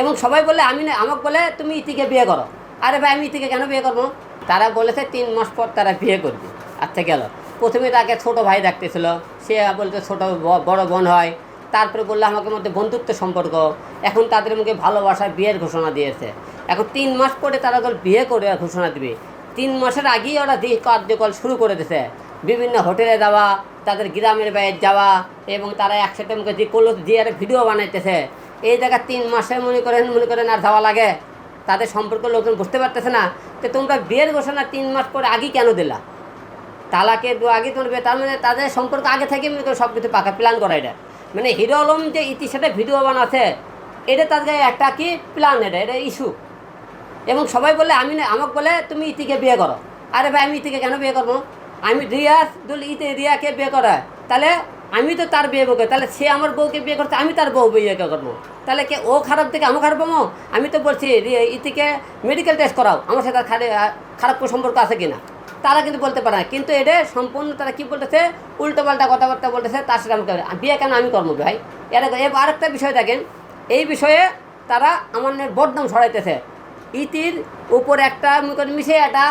এবং সবাই বলে, আমি না, আমাকে বলে, তুমি ইতিকে বিয়ে করো। আরে ভাই, আমি ইতিকে কেন বিয়ে করব? তারা বলেছে, তিন মাস পর তারা বিয়ে করবে। আচ্ছা গেল। প্রথমে তাকে ছোট ভাই ডাকতেছিল। সে বলতে ছোট বড় বোন হয়। তারপরে বলল আমাকে মধ্যে বন্ধুত্ব সম্পর্ক। এখন তাদের মুখে ভালোবাসা, বিয়ের ঘোষণা দিয়েছে। এখন তিন মাস পরে তারা বিয়ে করে, ঘোষণা দিবে, তিন মাসের আগেই ওরা কার্যকল শুরু করে দিয়েছে বিভিন্ন হোটেলে যাওয়া, তাদের গ্রামের বাইরে যাওয়া এবং তারা একসাথে মুখে যে করল দিয়ে একটা ভিডিও বানাইতেছে। এই জায়গায় তিন মাসে মনে করেন মনে করেন আর যাওয়া লাগে। তাদের সম্পর্ক লোকজন বুঝতে পারতেছে না। তো তোমরা বিয়ের ঘোষণা তিন মাস পরে আগে কেন দিলা? তালাকে আগে তোমার বিয়ে- তার মানে তাদের সম্পর্ক আগে থেকে মনে করো সব কিছু পাকা প্ল্যান করা এটা মানে হিরো আলম যে ইতির সাথে ভিডিও বানাচ্ছে, এটা তাদের একটা কি প্ল্যান, এটা এটা ইস্যু। এবং সবাই বলে, আমি না, আমাকে বলে তুমি ইতিকে বিয়ে করো। আরে ভাই, আমি ইতিকে কেন বিয়ে করব? আমি রিয়া যদি ইতি রিয়াকে বিয়ে করা তাহলে আমি তো তার বিয়ে বউকে তাহলে সে আমার বউকে বিয়ে করছে আমি তার বউ বিয়ে করব। তাহলে কে ও খারাপ থেকে আমি খারাপ পাবো আমি তো বলছি ইতিকে মেডিকেল টেস্ট করাও। আমার সাথে খারাপ কোনো সম্পর্ক আছে কিনা? তারা কিন্তু বলতে পারে না। কিন্তু এটা সম্পূর্ণ তারা কী বলতেছে? উল্টোপাল্টা কথাবার্তা বলতেছে তার সাথে আমি। বিয়ে কেন আমি করব ভাই? এর আরেকটা বিষয় দেখেন। এই বিষয়ে তারা আমার বদনাম ছড়াইতেছে। ইতির উপর একটা মিশে একটা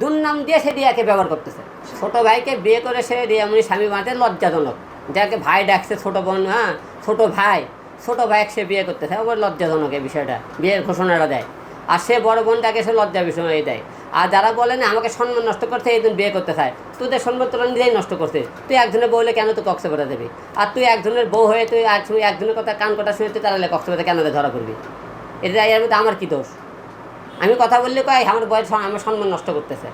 দুর্নাম দিয়ে সে রিয়াকে ব্যবহার করতেছে। ছোট ভাইকে বিয়ে করে সে রিয়া মানে স্বামী বানাতে লজ্জাজনক। যাকে ভাই ডাকছে ছোট বোন হ্যাঁ ছোট ভাই, ছোট ভাইকে সে বিয়ে করতেছে। ওর লজ্জাজনক এই বিষয়টা, বিয়ের ঘোষণাটা দেয়। আর সে বড় বোনটাকে সে লজ্জা বিষয় দেয়। আর যারা বলে না, আমাকে সম্মান নষ্ট করতে এই দিন বিয়ে করতে চায়, তোদের সম্মান তোরা নিজেই নষ্ট করছে তুই একজনের বউ হলে কেন তুই কক্সবাজার দেবি আর তুই একজনের বউ হয়ে তুই সময় একজনের কথা কান কথা শুনে তুই তাহলে কক্সবাজার কেন ধরা করবি এটা এর মধ্যে আমার কী দোষ? আমি কথা বললে কয় আমার বয়স আমার সম্মান নষ্ট করতেছে।